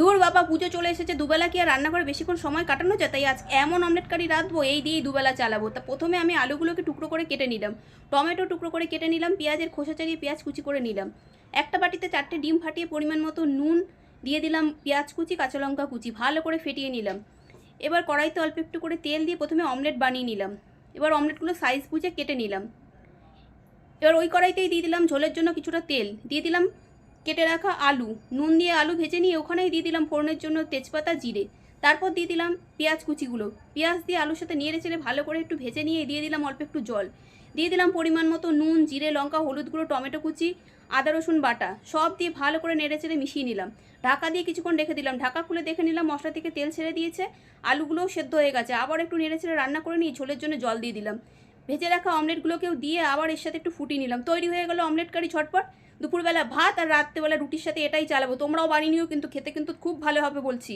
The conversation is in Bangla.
দূর বাবা, পুজো চলে এসেছে, দুবেলা কি আর রান্নাঘরে বেশিক্ষণ সময় কাটানো যায়? তাই আজ এমন অমলেট কারি রাঁধবো, এই দিয়েই দুবেলা চালাবো। তা প্রথমে আমি আলুগুলোকে টুকরো করে কেটে নিলাম। টমেটো টুকরো করে কেটে নিলাম, পেঁয়াজের খোসা চারিয়ে পেঁয়াজ কুচি করে নিলাম। একটা বাটিতে চারটে ডিম ফাটিয়ে পরিমাণ মতো নুন দিয়ে দিলাম, পেঁয়াজ কুচি, কাঁচা লঙ্কা কুচি, ভালো করে ফেটিয়ে নিলাম। এবার কড়াইতে অল্প একটু করে তেল দিয়ে প্রথমে অমলেট বানিয়ে নিলাম। এবার অমলেটগুলো সাইজ বুঝে কেটে নিলাম। এবার ওই কড়াইতেই দিয়ে দিলাম ঝোলের জন্য কিছুটা তেল। দিয়ে দিলাম কেটে রাখা আলু। নুন দিয়ে আলু ভেজে নিয়ে ওখানেই দিয়ে দিলাম ফোড়নের জন্য তেজপাতা, জিরে। তারপর দিয়ে দিলাম পেঁয়াজ কুচিগুলো। পেঁয়াজ দিয়ে আলুর সাথে নেড়ে চেড়ে ভালো করে একটু ভেজে নিয়ে দিয়ে দিলাম অল্প একটু জল। দিয়ে দিলাম পরিমাণ মতো নুন, জিরে, লঙ্কা, হলুদ গুঁড়ো, টমেটো কুচি, আদা, রসুন বাটা। সব দিয়ে ভালো করে নেড়ে চেড়ে মিশিয়ে নিলাম। ঢাকা দিয়ে কিছুক্ষণ রেখে দিলাম। ঢাকা খুলে দেখে নিলাম মশলা থেকে তেল ছেড়ে দিয়েছে। আলুগুলোও সেদ্ধ হয়ে গেছে। আবার একটু নেড়ে চেড়ে রান্না করে নিয়ে ঝোলের জন্য জল দিয়ে দিলাম। ভেজে রাখা অমলেটগুলোকেও দিয়ে আবার এর সাথে একটু ফুটিয়ে নিলাম। তৈরি হয়ে গেল অমলেট কারি ঝটপট। দুপুরবেলা ভাত আর রাত্রেবেলা রুটির সাথে এটাই চালাবো। তোমরাও বানিয়ে নিও, কিন্তু খেতে কিন্তু খুব ভালো হবে বলছি।